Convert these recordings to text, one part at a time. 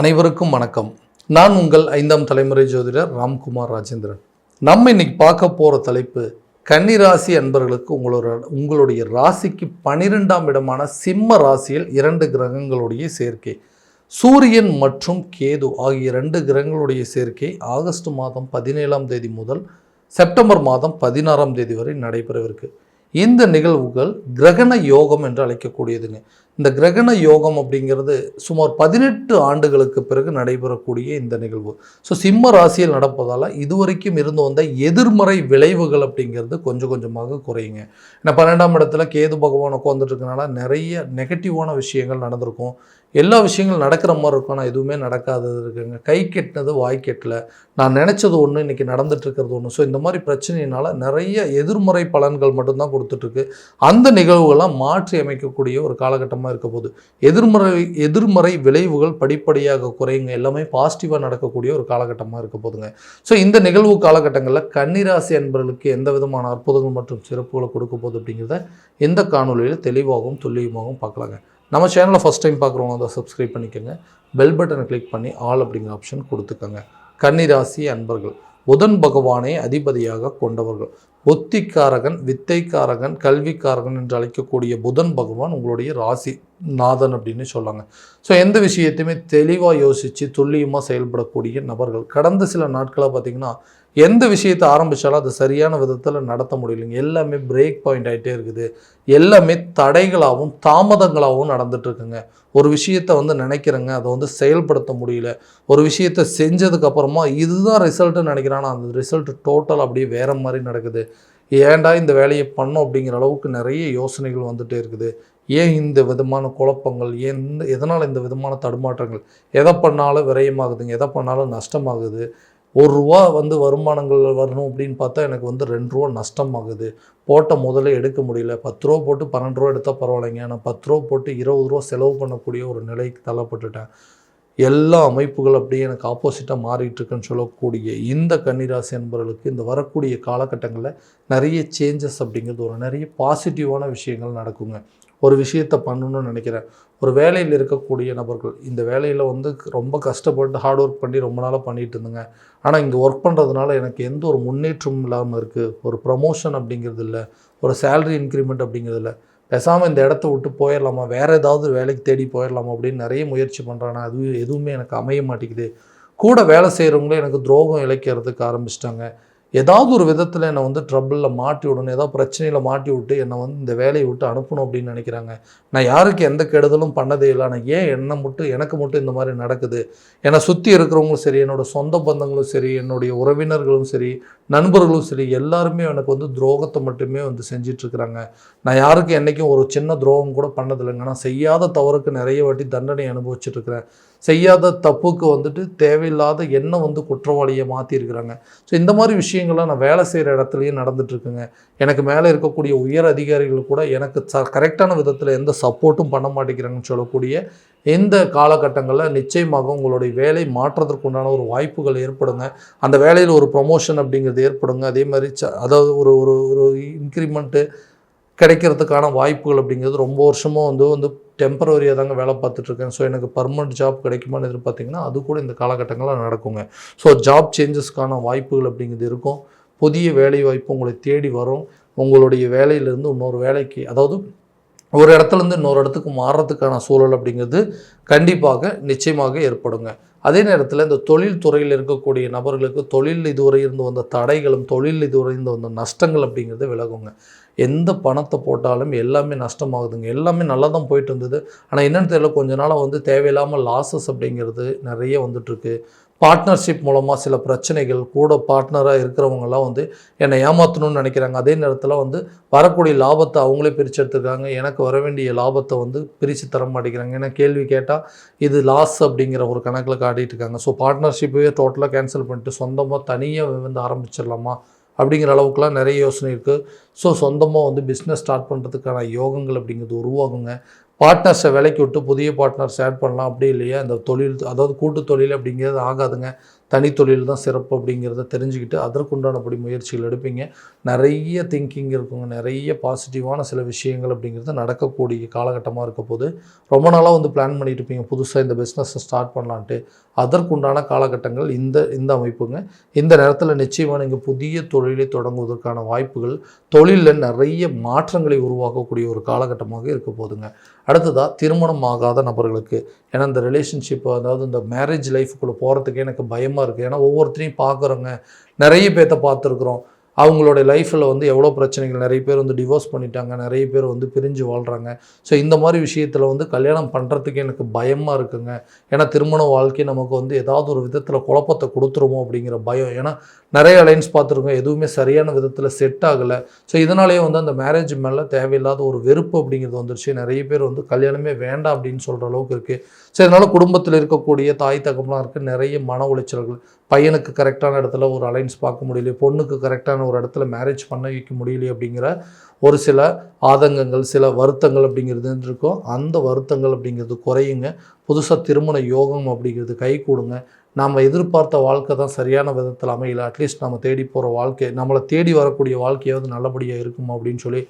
அனைவருக்கும் வணக்கம். நான் உங்கள் ஐந்தாம் தலைமுறை ஜோதிடர் ராம்குமார் ராஜேந்திரன். நம்ம இன்னைக்கு பார்க்க போகிற தலைப்பு கன்னிராசி அன்பர்களுக்கு உங்களோட உங்களுடைய ராசிக்கு பனிரெண்டாம் இடமான சிம்ம ராசியில் இரண்டு கிரகங்களுடைய சேர்க்கை. சூரியன் மற்றும் கேது ஆகிய இரண்டு கிரகங்களுடைய சேர்க்கை ஆகஸ்ட் மாதம் பதினேழாம் தேதி முதல் செப்டம்பர் மாதம் பதினாறாம் தேதி வரை நடைபெறவிருக்கு. இந்த நிகழ்வுகள் கிரகண யோகம் என்று அழைக்கக்கூடியதுங்க. இந்த கிரகண யோகம் அப்படிங்கிறது சுமார் பதினெட்டு ஆண்டுகளுக்கு பிறகு நடைபெறக்கூடிய இந்த நிகழ்வு. ஸோ சிம்ம ராசியில் நடப்பதால் இதுவரைக்கும் இருந்து வந்த எதிர்மறை விளைவுகள் அப்படிங்கிறது கொஞ்சம் கொஞ்சமாக குறையுங்க. ஏன்னா பன்னெண்டாம் இடத்துல கேது பகவான் உட்காந்துட்டு நிறைய நெகட்டிவான விஷயங்கள் நடந்திருக்கும். எல்லா விஷயங்களும் நடக்கிற மாதிரி இருக்கும் ஆனால் எதுவுமே நடக்காதது இருக்குங்க. கை கெட்டினது வாய் கெட்டல. நான் நினச்சது ஒன்று இன்றைக்கி நடந்துட்டுருக்கிறது ஒன்று ஸோ இந்த மாதிரி பிரச்சனையினால் நிறைய எதிர்மறை பலன்கள் மட்டும்தான் கொடுத்துட்ருக்கு அந்த நிகழ்வுகள்லாம் மாற்றி அமைக்கக்கூடிய ஒரு காலகட்டமாக இருக்க போகுது. எதிர்மறை எதிர்மறை விளைவுகள் படிப்படியாக குறையுங்க. எல்லாமே பாசிட்டிவாக நடக்கக்கூடிய ஒரு காலகட்டமாக இருக்க போதுங்க ஸோ இந்த நிகழ்வு காலகட்டங்களில் கன்னிராசி அன்பர்களுக்கு எந்த விதமான அற்புதங்கள் மற்றும் சிறப்புகளை கொடுக்க போகுது அப்படிங்கிறத இந்த காணொலியில் தெளிவாகவும் துல்லியமாகவும் பார்க்கலாங்க. நம்ம சேனலை ஃபஸ்ட் டைம் பார்க்குறவங்க அதை சப்ஸ்கிரைப் பண்ணிக்கோங்க. பெல் பட்டனை கிளிக் பண்ணி ஆல் அப்படிங்கிற ஆப்ஷன் கொடுத்துக்கோங்க. கன்னிராசி அன்பர்கள் புதன் பகவானை அதிபதியாக கொண்டவர்கள். ஒத்திக்காரகன் வித்தைக்காரகன் கல்விக்காரகன் என்று அழைக்கக்கூடிய புதன் பகவான் உங்களுடைய ராசி நாதன் அப்படின்னு சொல்லாங்க. ஸோ எந்த விஷயத்தையுமே தெளிவாக யோசித்து துல்லியமாக செயல்படக்கூடிய நபர்கள். கடந்த சில நாட்களாக பார்த்திங்கன்னா எந்த விஷயத்தை ஆரம்பித்தாலும் அது சரியான விதத்தில் நடத்த முடியலைங்க. எல்லாமே பிரேக் பாயிண்ட் ஆகிட்டே இருக்குது. எல்லாமே தடைகளாகவும் தாமதங்களாகவும் நடந்துட்டுருக்குங்க ஒரு விஷயத்தை வந்து நினைக்கிறேங்க அதை வந்து செயல்படுத்த முடியல. ஒரு விஷயத்தை செஞ்சதுக்கப்புறமா இதுதான் ரிசல்ட்டுன்னு நினைக்கிறேன். ஆனால் அந்த ரிசல்ட் டோட்டல் அப்படியே வேறு மாதிரி நடக்குது. ஏன்டா இந்த வேலையை பண்ணோம் அப்படிங்கிற அளவுக்கு நிறைய யோசனைகள் வந்துகிட்டே இருக்குது. ஏன் இந்த விதமான குழப்பங்கள்? ஏன் இந்த எதனால் இந்த விதமான தடுமாற்றங்கள்? எதை பண்ணாலும் விரயமாகுதுங்க. எதை பண்ணாலும் நஷ்டமாகுது. ஒரு ரூபா வந்து வருமானங்கள் வரணும் அப்படின்னு பார்த்தா எனக்கு வந்து ரெண்டு ரூபா நஷ்டமாகுது. போட்ட முதல்ல எடுக்க முடியல. பத்து ரூபா போட்டு பன்னெண்டு ரூபா எடுத்தால் பரவாயில்லைங்க. நான் பத்து ரூபா போட்டு இருபது ரூபா செலவு பண்ணக்கூடிய ஒரு நிலைக்கு தள்ளப்பட்டுட்டேன். எல்லா அமைப்புகள் அப்படியே எனக்கு ஆப்போசிட்டாக மாறிட்டுருக்குன்னு சொல்லக்கூடிய இந்த கன்னிராசி என்பவர்களுக்கு இந்த வரக்கூடிய காலகட்டங்களில் நிறைய சேஞ்சஸ் அப்படிங்கிறது ஒரு நிறைய பாசிட்டிவான விஷயங்கள் நடக்குங்க. ஒரு விஷயத்தை பண்ணணும்னு நினைக்கிறேன். ஒரு வேலையில் இருக்கக்கூடிய நபர்கள் இந்த வேலையில் வந்து ரொம்ப கஷ்டப்பட்டு ஹார்ட் ஒர்க் பண்ணி ரொம்ப நாளாக பண்ணிட்டு இருந்தேங்க. ஆனால் இங்கே ஒர்க் பண்ணுறதுனால எனக்கு எந்த ஒரு முன்னேற்றமும் இல்லாமல் இருக்குது ஒரு ப்ரமோஷன் அப்படிங்கிறது இல்லை. ஒரு சேலரி இன்க்ரிமெண்ட் அப்படிங்கிறது இல்லை. பேசாமல் இந்த இடத்த விட்டு போயிடலாமா? வேறு ஏதாவது வேலைக்கு தேடி போயிடலாமா அப்படின்னு நிறைய முயற்சி பண்ணுறாங்க அது எதுவுமே எனக்கு அமைய மாட்டேங்குது. கூட வேலை செய்கிறவங்களே எனக்கு துரோகம் இழைக்கிறதுக்கு ஆரம்பிச்சிட்டாங்க. ஏதாவது ஒரு விதத்தில் என்னை வந்து ட்ரபிளில் மாட்டி விடணும் ஏதாவது பிரச்சனையில் மாட்டி விட்டு என்னை வந்து இந்த வேலையை விட்டு அனுப்பணும் அப்படின்னு நினைக்கிறாங்க. நான் யாருக்கு எந்த கெடுதலும் பண்ணதே இல்லை. ஆனால் ஏன் என்னை மட்டும் எனக்கு மட்டும் இந்த மாதிரி நடக்குது? என்னை சுற்றி இருக்கிறவங்களும் சரி என்னோட சொந்த பந்தங்களும் சரி என்னுடைய உறவினர்களும் சரி நண்பர்களும் சரி எல்லாருமே எனக்கு வந்து துரோகத்தை மட்டுமே வந்து செஞ்சிட்ருக்குறாங்க. நான் யாருக்கும் என்றைக்கும் ஒரு சின்ன துரோகம் கூட பண்ணதில்லைங்க. நான் செய்யாத தவறுக்கு நிறைய வாட்டி தண்டனை அனுபவிச்சுட்ருக்கிறேன். செய்யாத தப்புக்கு வந்துட்டு தேவையில்லாத என்ன வந்து குற்றவாளியை மாற்றிருக்கிறாங்க ஸோ இந்த மாதிரி விஷயம் விஷயங்கள்லாம் நான் வேலை செய்கிற இடத்துலையும் நடந்துட்டுருக்குங்க. எனக்கு மேலே இருக்கக்கூடிய உயர் அதிகாரிகள் கூட எனக்கு ச கரெக்டான விதத்தில் எந்த சப்போர்ட்டும் பண்ண மாட்டேங்கிறாங்கன்னு சொல்லக்கூடிய இந்த காலகட்டங்களில் நிச்சயமாக உங்களுடைய வேலை மாற்றத்திற்குண்டான ஒரு வாய்ப்புகள் ஏற்படுங்க. அந்த வேலையில் ஒரு ப்ரொமோஷன் அப்படிங்கிறது ஏற்படுங்க. அதே மாதிரி ச அதாவது ஒரு ஒரு ஒரு இன்க்ரிமெண்ட்டு கிடைக்கிறதுக்கான வாய்ப்புகள் அப்படிங்கிறது ரொம்ப வருஷமாக வந்து வந்து டெம்பரவரியாக தாங்க வேலை பார்த்துட்ருக்கேன். ஸோ எனக்கு பர்மனெண்ட் ஜாப் கிடைக்குமான்னு எதிர்பார்த்தீங்கன்னா அது கூட இந்த காலகட்டங்களில் நடக்குங்க. ஸோ ஜாப் சேஞ்சஸ்க்கான வாய்ப்புகள் அப்படிங்கிறது இருக்கும். புதிய வேலை வாய்ப்பு உங்களை தேடி வரும். உங்களுடைய வேலையிலேருந்து இன்னொரு வேலைக்கு அதாவது ஒரு இடத்துலேருந்து இன்னொரு இடத்துக்கு மாறுறதுக்கான சூழல் அப்படிங்கிறது கண்டிப்பாக நிச்சயமாக ஏற்படுங்க. அதே நேரத்தில் இந்த தொழில் துறையில் இருக்கக்கூடிய நபர்களுக்கு தொழில் இதுவரை இருந்து வந்த தடைகளும் தொழில் இதுவரை இருந்து வந்த நஷ்டங்கள் அப்படிங்கிறது விலகுங்க. எந்த பணத்தை போட்டாலும் எல்லாமே நஷ்டமாகுதுங்க. எல்லாமே நல்லா தான் போயிட்டு இருந்தது ஆனால் என்னென்னு தெரியல கொஞ்ச நாளாக வந்து தேவையில்லாமல் லாஸஸ் அப்படிங்கிறது நிறைய வந்துட்டுருக்கு. பார்ட்னர்ஷிப் மூலமாக சில பிரச்சனைகள் கூட பார்ட்னராக இருக்கிறவங்கலாம் வந்து என்னை ஏமாற்றணும்னு நினைக்கிறாங்க. அதே நேரத்தில் வந்து வரக்கூடிய லாபத்தை அவங்களே பிரித்து எடுத்துருக்காங்க. எனக்கு வர வேண்டிய லாபத்தை வந்து பிரித்து தர மாட்டேங்கிறாங்க. ஏன்னா கேள்வி கேட்டால் இது லாஸ் அப்படிங்கிற ஒரு கணக்கில் காட்டிகிட்டு இருக்காங்க. ஸோ பார்ட்னர்ஷிப்பே டோட்டலாக கேன்சல் பண்ணிட்டு சொந்தமாக தனியாக வந்து ஆரம்பிச்சிடலாமா? அப்படிங்கிற அளவுக்குலாம் நிறைய யோசனை இருக்குது ஸோ சொந்தமாக வந்து பிஸ்னஸ் ஸ்டார்ட் பண்ணுறதுக்கான யோகங்கள் அப்படிங்கிறது உருவாகுங்க. பார்ட்னர்ஸை விலைக்கு விட்டு புதிய பார்ட்னர்ஸ் ஆட் பண்ணலாம். அப்படி இல்லையா இந்த தொழில் அதாவது கூட்டு தொழில் அப்படிங்கிறது ஆகாதுங்க. தனித்தொழில் தான் சிறப்பு அப்படிங்கிறத தெரிஞ்சுக்கிட்டு அதற்குண்டானபடி முயற்சிகள் எடுப்பீங்க. நிறைய திங்கிங் இருக்குங்க. நிறைய பாசிட்டிவான சில விஷயங்கள் அப்படிங்கிறது நடக்கக்கூடிய காலகட்டமாக இருக்க போது ரொம்ப நாளாக வந்து பிளான் பண்ணிட்டு இருப்பீங்க. புதுசாக இந்த பிஸ்னஸை ஸ்டார்ட் பண்ணலான்ட்டு. அதற்குண்டான காலகட்டங்கள் இந்த இந்த அமைப்புங்க. இந்த நேரத்தில் நிச்சயமாக நீங்கள் புதிய தொழிலை தொடங்குவதற்கான வாய்ப்புகள் தொழிலில் நிறைய மாற்றங்களை உருவாக்கக்கூடிய ஒரு காலகட்டமாக இருக்க போதுங்க. அடுத்ததாக திருமணம் ஆகாத நபர்களுக்கு. ஏன்னா இந்த ரிலேஷன்ஷிப் அதாவது இந்த மேரேஜ் லைஃபுக்குள்ளே போகிறதுக்கு எனக்கு பயமாக இருக்குது ஏன்னா ஒவ்வொருத்தரையும் பார்க்குறோங்க நிறைய பேர்த்த பார்த்துருக்குறோம். அவங்களோட லைஃப்பில் வந்து எவ்வளோ பிரச்சனைகள் நிறைய பேர் வந்து டிவோர்ஸ் பண்ணிட்டாங்க நிறைய பேர் வந்து பிரிஞ்சு வாழ்கிறாங்க ஸோ இந்த மாதிரி விஷயத்தில் வந்து கல்யாணம் பண்ணுறதுக்கு எனக்கு பயமாக இருக்குங்க. ஏன்னா திருமண வாழ்க்கை நமக்கு வந்து ஏதாவது ஒரு விதத்தில் குழப்பத்தை கொடுத்துருமோ அப்படிங்கிற பயம். ஏன்னா நிறைய அலைன்ஸ் பார்த்துருக்கோம் எதுவுமே சரியான விதத்தில் செட் ஆகலை. ஸோ இதனாலேயே வந்து அந்த மேரேஜ் மேலே தேவையில்லாத ஒரு வெறுப்பு அப்படிங்கிறது வந்துருச்சு. நிறைய பேர் வந்து கல்யாணமே வேண்டாம் அப்படின்னு சொல்கிற அளவுக்கு இருக்குது ஸோ இதனால் குடும்பத்தில் இருக்கக்கூடிய தாய் தகப்பலாம் இருக்குது நிறைய மன உளைச்சல்கள் பையனுக்கு கரெக்டான இடத்துல ஒரு அலைன்ஸ் பார்க்க முடியல பொண்ணுக்கு கரெக்டான ஒரு இடத்துல மேரேஜ் பண்ண வைக்க முடியலையே அப்படிங்கிற ஒரு சில ஆதங்கங்கள் சில வருத்தங்கள் அப்படிங்கிறது இருக்கும் அந்த வருத்தங்கள் அப்படிங்கிறது குறையுங்க. புதுசாக திருமண யோகம் அப்படிங்கிறது கை கொடுங்க. நாம் எதிர்பார்த்த வாழ்க்கை தான் சரியான விதத்தில் அமையல. அட்லீஸ்ட் நம்ம தேடி போகிற வாழ்க்கை நம்மளை தேடி வரக்கூடிய வாழ்க்கையாவது நல்லபடியாக இருக்குமா அப்படின்னு சொல்லி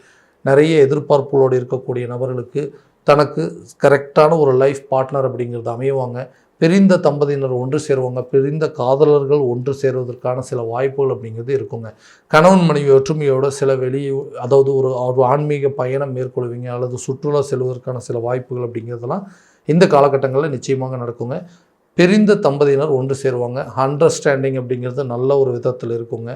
நிறைய எதிர்பார்ப்புகளோடு இருக்கக்கூடிய நபர்களுக்கு தனக்கு கரெக்டான ஒரு லைஃப் பார்ட்னர் அப்படிங்கிறது அமைவாங்க. பிரிந்த தம்பதியினர் ஒன்று சேருவாங்க பிரிந்த காதலர்கள் ஒன்று சேருவதற்கான சில வாய்ப்புகள் அப்படிங்கிறது இருக்குங்க. கணவன் மனைவி ஒற்றுமையோட சில வெளி அதாவது ஒரு ஒரு ஆன்மீக பயணம் மேற்கொள்வீங்க அல்லது சுற்றுலா செல்வதற்கான சில வாய்ப்புகள் அப்படிங்கிறதெல்லாம் இந்த காலகட்டங்களில் நிச்சயமாக நடக்குங்க. பிரிந்த தம்பதியினர் ஒன்று சேருவாங்க அண்டர்ஸ்டாண்டிங் அப்படிங்கிறது நல்ல ஒரு விதத்தில் இருக்குங்க.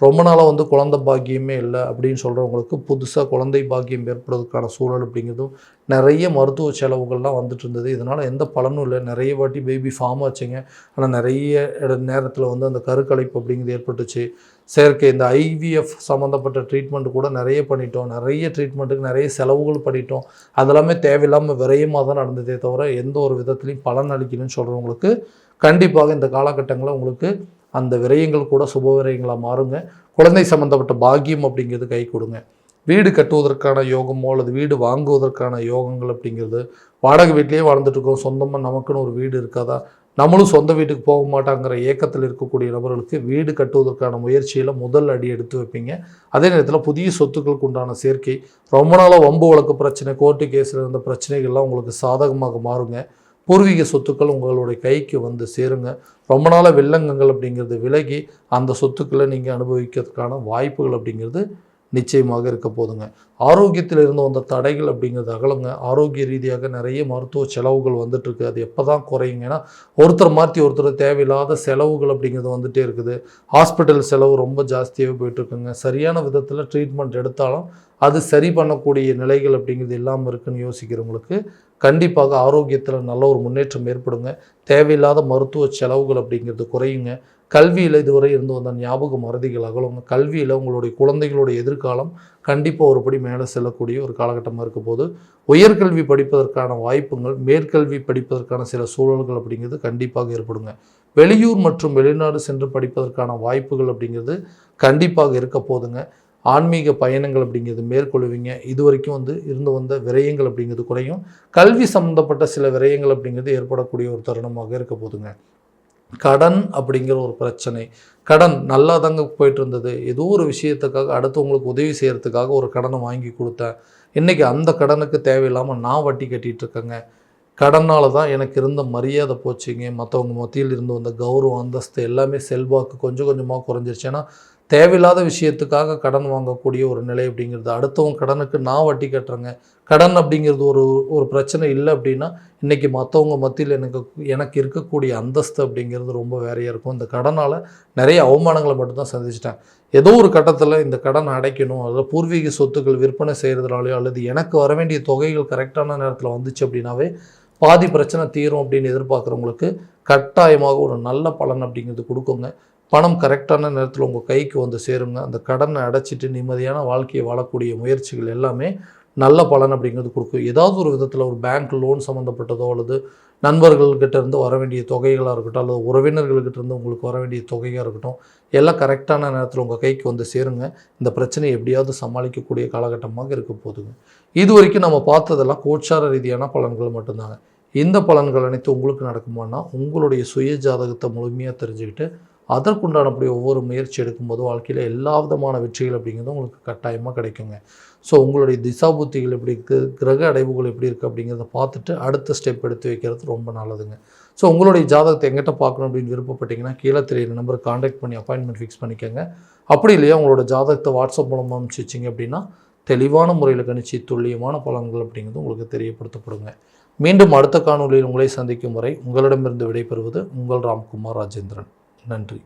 ரொம்ப நாளாக வந்து குழந்தை பாக்கியமே இல்லை அப்படின்னு சொல்கிறவங்களுக்கு புதுசாக குழந்தை பாக்கியம் ஏற்படுறதுக்கான சூழல் அப்படிங்கிறதும் நிறைய மருத்துவ செலவுகள்லாம் வந்துட்டு இருந்தது. இதனால் எந்த பலனும் இல்லை. நிறைய வாட்டி பேபி ஃபார்ம் ஆச்சுங்க. ஆனால் நிறைய இட நேரத்தில் வந்து அந்த கருக்கலைப்பு அப்படிங்கிறது ஏற்பட்டுச்சு. செயற்கை இந்த ஐவிஎஃப் சம்மந்தப்பட்ட ட்ரீட்மெண்ட் கூட நிறைய பண்ணிட்டோம். நிறைய ட்ரீட்மெண்ட்டுக்கு நிறைய செலவுகள் பண்ணிட்டோம். அதெல்லாமே தேவையில்லாமல் விரயமாக தான் நடந்ததே தவிர எந்த ஒரு விதத்துலையும் பலன் அளிக்கணும்னு சொல்கிறவங்களுக்கு கண்டிப்பாக இந்த காலகட்டங்களில் உங்களுக்கு அந்த விரயங்கள் கூட சுப விரயங்களாக மாறுங்க. குழந்தை சம்மந்தப்பட்ட பாக்கியம் அப்படிங்கிறது கை கொடுங்க. வீடு கட்டுவதற்கான யோகமோ அல்லது வீடு வாங்குவதற்கான யோகங்கள் அப்படிங்கிறது வாடகை வீட்லேயே வாழ்ந்துட்டு இருக்கோம். சொந்தமாக நமக்குன்னு ஒரு வீடு இருக்காதா? நம்மளும் சொந்த வீட்டுக்கு போக மாட்டாங்கிற ஏக்கத்தில் இருக்கக்கூடிய நபர்களுக்கு வீடு கட்டுவதற்கான முயற்சியில் முதல் அடி எடுத்து வைப்பீங்க. அதே நேரத்தில் புதிய சொத்துக்களுக்கு உண்டான சேர்க்கை ரொம்ப நாளாக வம்பு வழக்கு பிரச்சனை கோர்ட்டு கேஸில் இருந்த பிரச்சனைகள்லாம் உங்களுக்கு சாதகமாக மாறுங்க. பூர்வீக சொத்துக்கள் உங்களுடைய கைக்கு வந்து சேருங்க. ரொம்ப நாளாக வில்லங்கங்கள் அப்படிங்கிறது விலகி அந்த சொத்துக்களை நீங்கள் அனுபவிக்கிறதுக்கான வாய்ப்புகள் அப்படிங்கிறது நிச்சயமாக இருக்க போதுங்க. ஆரோக்கியத்தில் இருந்து வந்த தடைகள் அப்படிங்கிறது அகலுங்க. ஆரோக்கிய ரீதியாக நிறைய மருத்துவ செலவுகள் வந்துட்டுருக்கு. அது எப்போ தான் குறையுங்க ஏன்னா ஒருத்தர் மாற்றி ஒருத்தர் தேவையில்லாத செலவுகள் அப்படிங்கிறது வந்துகிட்டே இருக்குது. ஹாஸ்பிட்டல் செலவு ரொம்ப ஜாஸ்தியாகவே போயிட்டுருக்குங்க. சரியான விதத்தில் ட்ரீட்மெண்ட் எடுத்தாலும் அது சரி பண்ணக்கூடிய நிலைகள் அப்படிங்கிறது இல்லாமல் இருக்குன்னு யோசிக்கிறவங்களுக்கு கண்டிப்பாக ஆரோக்கியத்தில் நல்ல ஒரு முன்னேற்றம் ஏற்படுங்க. தேவையில்லாத மருத்துவ செலவுகள் அப்படிங்கிறது குறையுங்க. கல்வியில் இதுவரை இருந்து வந்த ஞாபக மறதிகள் அகலுங்க கல்வியில் உங்களுடைய குழந்தைகளுடைய எதிர்காலம் கண்டிப்பாக ஒருபடி மேலே செல்லக்கூடிய ஒரு காலகட்டமாக இருக்க போது உயர்கல்வி படிப்பதற்கான வாய்ப்புகள் மேற்கல்வி படிப்பதற்கான சில சூழல்கள் அப்படிங்கிறது கண்டிப்பாக ஏற்படுங்க. வெளியூர் மற்றும் வெளிநாடு சென்று படிப்பதற்கான வாய்ப்புகள் அப்படிங்கிறது கண்டிப்பாக இருக்க போதுங்க. ஆன்மீக பயணங்கள் அப்படிங்கிறது மேற்கொள்வீங்க. இது வரைக்கும் வந்து இருந்து வந்த விரயங்கள் அப்படிங்கிறது குறையும். கல்வி சம்மந்தப்பட்ட சில விரயங்கள் அப்படிங்கிறது ஏற்படக்கூடிய ஒரு தருணமாக இருக்க போதுங்க. கடன் அப்படிங்கிற ஒரு பிரச்சனை. கடன் நல்லா தாங்க போயிட்டு இருந்தது ஏதோ ஒரு விஷயத்துக்காக அடுத்தவங்களுக்கு உதவி செய்கிறதுக்காக ஒரு கடனை வாங்கி கொடுத்தேன். இன்றைக்கி அந்த கடனுக்கு தேவையில்லாமல் நான் வட்டி கட்டிகிட்டு இருக்கேங்க கடனால் தான் எனக்கு இருந்த மரியாதை போச்சுங்க. மற்றவங்க மத்தியில் இருந்து வந்த கௌரவம் அந்தஸ்து எல்லாமே செல்வாக்கு கொஞ்சம் கொஞ்சமாக குறைஞ்சிருச்சு. ஏன்னா தேவையில்லாத விஷயத்துக்காக கடன் வாங்கக்கூடிய ஒரு நிலை அப்படிங்கிறது அடுத்தவங்க கடனுக்கு நான் வட்டி கட்டுறேங்க. கடன் அப்படிங்கிறது ஒரு ஒரு பிரச்சனை இல்லை அப்படின்னா இன்றைக்கி மற்றவங்க மத்தியில் எனக்கு எனக்கு இருக்கக்கூடிய அந்தஸ்து அப்படிங்கிறது ரொம்ப வேறையாக இருக்கும். இந்த கடனால் நிறைய அவமானங்களை மட்டும்தான் சந்திச்சிட்டேன். ஏதோ ஒரு கட்டத்தில் இந்த கடன் அடைக்கணும் அதில் பூர்வீக சொத்துக்கள் விற்பனை செய்கிறதுனாலையோ அல்லது எனக்கு வர வேண்டிய தொகைகள் கரெக்டான நேரத்தில் வந்துச்சு அப்படின்னாவே பாதி பிரச்சனை தீரும் அப்படின்னு எதிர்பார்க்குறவங்களுக்கு கட்டாயமாக ஒரு நல்ல பலன் அப்படிங்கிறது கொடுக்குங்க. பணம் கரெக்டான நேரத்தில் உங்கள் கைக்கு வந்து சேருங்க. அந்த கடனை அடைச்சிட்டு நிம்மதியான வாழ்க்கையை வாழக்கூடிய முயற்சிகள் எல்லாமே நல்ல பலன் அப்படிங்கிறது கொடுக்கும். ஏதாவது ஒரு விதத்தில் ஒரு பேங்க் லோன் சம்மந்தப்பட்டதோ அல்லது நண்பர்கள்கிட்ட இருந்து வர வேண்டிய தொகைகளாக இருக்கட்டும் அல்லது உறவினர்கள்கிட்ட இருந்து உங்களுக்கு வர வேண்டிய தொகையாக இருக்கட்டும் எல்லாம் கரெக்டான நேரத்தில் உங்கள் கைக்கு வந்து சேருங்க. இந்த பிரச்சனையை எப்படியாவது சமாளிக்கக்கூடிய காலகட்டமாக இருக்க போதுங்க. இது வரைக்கும் நம்ம பார்த்ததெல்லாம் கோச்சார ரீதியான பலன்கள் மட்டும்தாங்க. இந்த பலன்கள் அனைத்து உங்களுக்கு நடக்குமானா உங்களுடைய சுய ஜாதகத்தை முழுமையாக தெரிஞ்சுக்கிட்டு அதற்குண்டான அப்படி ஒவ்வொரு முயற்சி எடுக்கும்போது வாழ்க்கையில் எல்லா விதமான வெற்றிகள் அப்படிங்கிறது உங்களுக்கு கட்டாயமாக கிடைக்குங்க. ஸோ உங்களுடைய திசாபுத்திகள் எப்படி இருக்குது கிரக அடைவுகள் எப்படி இருக்குது அப்படிங்கிறத பார்த்துட்டு அடுத்த ஸ்டெப் எடுத்து வைக்கிறது ரொம்ப நல்லதுங்க. ஸோ உங்களுடைய ஜாதகத்தை எங்கிட்ட பார்க்கணும் அப்படின்னு விருப்பப்பட்டீங்கன்னா கீழே தெரியுற நம்பர் காண்டாக்ட் பண்ணி அப்பாயின்மெண்ட் ஃபிக்ஸ் பண்ணிக்கோங்க. அப்படி இல்லையா உங்களோட ஜாதகத்தை வாட்ஸ்அப் மூலமாக அனுப்பிச்சிச்சிங்க அப்படின்னா தெளிவான முறையில் கணிச்சு துல்லியமான பலன்கள் அப்படிங்கிறது உங்களுக்கு தெரியப்படுத்தப்படுங்க. மீண்டும் அடுத்த காணொலியில் உங்களை சந்திக்கும் வரை உங்களிடமிருந்து விடைபெறுவது உங்கள் ராம்குமார் ராஜேந்திரன். நன்றி.